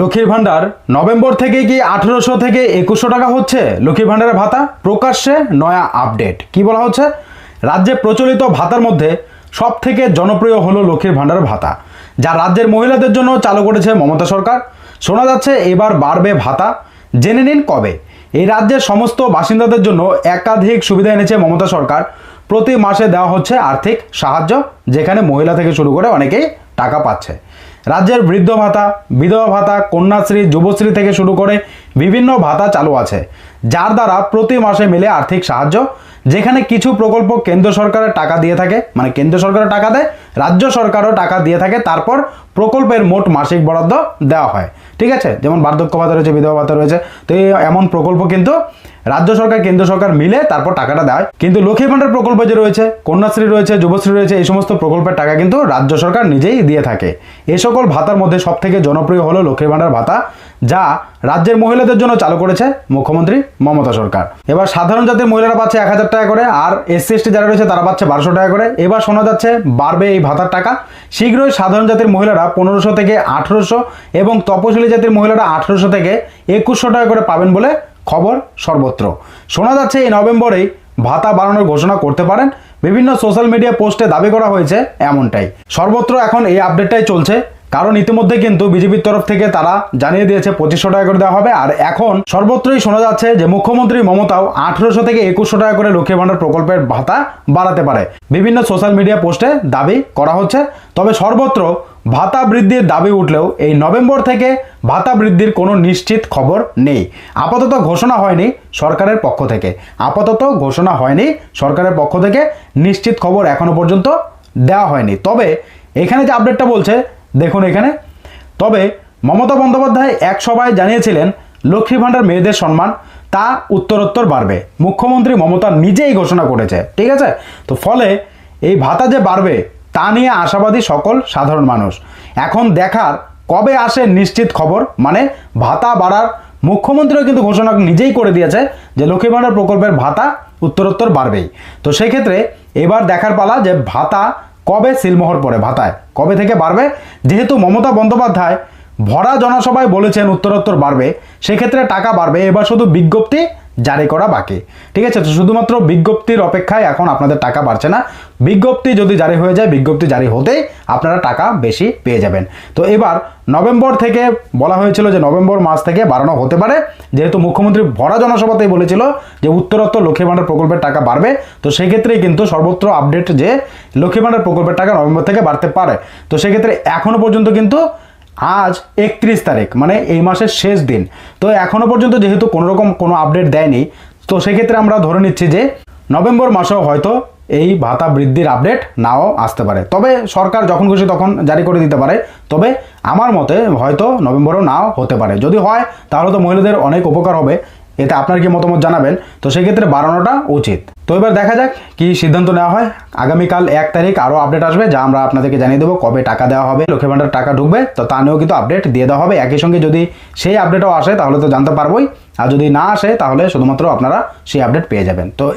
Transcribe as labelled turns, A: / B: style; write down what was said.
A: লক্ষ্মীর ভাণ্ডার নভেম্বর থেকে কি আঠেরোশো থেকে একুশশো টাকা হচ্ছে? লক্ষ্মীর ভাণ্ডারের ভাতা? প্রকাশ্যে নয়া আপডেট। কি বলা হচ্ছে? রাজ্যে প্রচলিত ভাতার মধ্যে সব থেকে জনপ্রিয় হলো লক্ষ্মীর ভাণ্ডার ভাতা। যা রাজ্যের মহিলাদের জন্য চালু করেছে মমতা সরকার। শোনা যাচ্ছে এবার বাড়বে ভাতা। জেনে নিন কবে। এই রাজ্যের সমস্ত বাসিন্দাদের জন্য একাধিক সুবিধা এনেছে মমতা সরকার। প্রতি মাসে দেওয়া হচ্ছে আর্থিক সাহায্য, যেখানে মহিলা থেকে শুরু করে অনেকেই টাকা পাচ্ছে। রাজ্যের বৃদ্ধ ভাতা, বিধবা ভাতা, কন্যাশ্রী, যুবশ্রী থেকে শুরু করে বিভিন্ন ভাতা চালু আছে, যার দ্বারা প্রতি মাসে মিলে আর্থিক সাহায্য, যেখানে কিছু প্রকল্প কেন্দ্র সরকারের টাকা দিয়ে থাকে মানে কেন্দ্র সরকারের টাকা দেয়, রাজ্য সরকারও টাকা দিয়ে থাকে, তারপর প্রকল্পের মোট মাসিক বরাদ্দ দেওয়া হয়। ঠিক আছে? যেমন বার্ধক্য ভাতা রয়েছে, বিধবা ভাতা রয়েছে, তো এমন প্রকল্প কিন্তু রাজ্য সরকার, কেন্দ্র সরকার মিলে তারপর টাকাটা দেয়। কিন্তু লক্ষ্মী ভাণ্ডার প্রকল্প যে রয়েছে, কন্যাশ্রী রয়েছে, যুবশ্রী রয়েছে, এই সমস্ত প্রকল্পের টাকা কিন্তু রাজ্য সরকার নিজেই দিয়ে থাকে। এই সকল ভাতার মধ্যে সব থেকে জনপ্রিয় হলো লক্ষ্মী ভাণ্ডার ভাতা, যা রাজ্যের মহিলাদের জন্য চালু করেছে মুখ্যমন্ত্রী মমতা সরকার। এবার সাধারণ জাতির মহিলারা পাচ্ছে এক হাজার টাকা করে, আর এসসি এসটি যারা রয়েছে তারা পাচ্ছে বারোশো টাকা করে। এবার শোনা যাচ্ছে বাড়বে এই ভাতার টাকা। শীঘ্রই সাধারণ জাতির মহিলারা পনেরোশো থেকে আঠেরোশো এবং তপশিলি জাতির মহিলারা আঠেরোশো থেকে একুশশো টাকা করে পাবেন বলে খবর সর্বত্র। শোনা যাচ্ছে এই নভেম্বরে ভাতা বাড়ানোর ঘোষণা করতে পারেন। বিভিন্ন সোশ্যাল মিডিয়া পোস্টে দাবি করা হয়েছে এমনটাই। সর্বত্র এখন এই আপডেটটাই চলছে। কারণ ইতিমধ্যে কিন্তু বিজেপির তরফ থেকে তারা জানিয়ে দিয়েছে পঁচিশশো টাকা করে দেওয়া হবে। আর এখন সর্বত্রই শোনা যাচ্ছে যে মুখ্যমন্ত্রী মমতাও আঠেরোশো থেকে একুশশো টাকা করে লক্ষ্মী ভাণ্ডার প্রকল্পের ভাতা বাড়াতে পারে। বিভিন্ন সোশ্যাল মিডিয়া পোস্টে দাবি করা হচ্ছে, তবে সর্বত্র ভাতা বৃদ্ধির দাবি উঠলেও এই নভেম্বর থেকে ভাতা বৃদ্ধির কোনো নিশ্চিত খবর নেই। আপাতত ঘোষণা হয়নি সরকারের পক্ষ থেকে। আপাতত ঘোষণা হয়নি সরকারের পক্ষ থেকে। নিশ্চিত খবর এখনও পর্যন্ত দেওয়া হয়নি। তবে এখানে যে আপডেটটা বলছে দেখুন এখানে। তবে মমতা বন্দ্যোপাধ্যায় এক সভায় জানিয়েছিলেন, লক্ষ্মী ভাণ্ডার মেয়েদের সম্মান তা উত্তরোত্তর বাড়বে। মুখ্যমন্ত্রী মমতা নিজেই ঘোষণা করেছে, ঠিক আছে? তো ফলে এই ভাতা যে বাড়বে, তা নিয়ে আশাবাদী সকল সাধারণ মানুষ। এখন দেখার কবে আসে নিশ্চিত খবর মানে ভাতা বাড়ার মুখ্যমন্ত্রীও কিন্তু ঘোষণা নিজেই করে দিয়েছে যে লক্ষ্মী ভাণ্ডার প্রকল্পের ভাতা উত্তরোত্তর বাড়বেই। তো সেক্ষেত্রে এবার দেখার পালা যে ভাতা কবে সিলমোহর পরে ভাতায়? কবে থেকে বাড়বে? যেহেতু মমতা বন্দ্যোপাধ্যায় ভরা জনসভায় বলেছেন উত্তরোত্তর বাড়বে, সেক্ষেত্রে টাকা বাড়বে, এবার শুধু বিজ্ঞপ্তি জারি করা বাকি। ঠিক আছে, তো শুধুমাত্র বিজ্ঞপ্তির অপেক্ষায় এখন আপনাদের টাকা বাড়ছে না। বিজ্ঞপ্তি যদি জারি হয়ে যায়, বিজ্ঞপ্তি জারি হতেই আপনারা টাকা বেশি পেয়ে যাবেন। তো এবার নভেম্বর থেকে বলা হয়েছিল যে নভেম্বর মাস থেকে বাড়ানো হতে পারে। যেহেতু মুখ্যমন্ত্রী ভরা জনসভাতেই বলেছিল যে উত্তরোত্তর লক্ষ্মী ভাণ্ডার প্রকল্পের টাকা বাড়বে, তো সেক্ষেত্রেই কিন্তু সর্বত্র আপডেট যে লক্ষ্মী ভাণ্ডার প্রকল্পের টাকা নভেম্বর থেকে বাড়তে পারে। তো সেক্ষেত্রে এখনও পর্যন্ত কিন্তু আজ একত্রিশ তারিখ মানে এই মাসের শেষ দিন। তো এখনও পর্যন্ত যেহেতু কোনো রকম কোনো আপডেট দেয়নি, তো সেক্ষেত্রে আমরা ধরে নিচ্ছি যে নভেম্বর মাসেও হয়তো এই ভাতা বৃদ্ধির আপডেট নাও আসতে পারে। তবে সরকার যখন খুশি তখন জারি করে দিতে পারে। তবে আমার মতে হয়তো নভেম্বরও নাও হতে পারে। যদি হয়, তাহলে তো মহিলাদের অনেক উপকার হবে। এতে আপনার কি মতামত জানাবেন? তো সেক্ষেত্রে বাড়ানোটা উচিত। তো এবার দেখা যাক কি সিদ্ধান্ত নেওয়া হয়। আগামীকাল এক তারিখ আরও আপডেট আসবে, যা আমরা আপনাদেরকে জানিয়ে দেবো কবে টাকা দেওয়া হবে, লক্ষ্মী ভাণ্ডার টাকা ঢুকবে, তো তা নিয়েও কিন্তু আপডেট দিয়ে দেওয়া হবে। একই সঙ্গে যদি সেই আপডেটও আসে, তাহলে তো জানতে পারবোই। আর যদি না আসে, তাহলে শুধুমাত্র আপনারা সেই আপডেট পেয়ে যাবেন। তো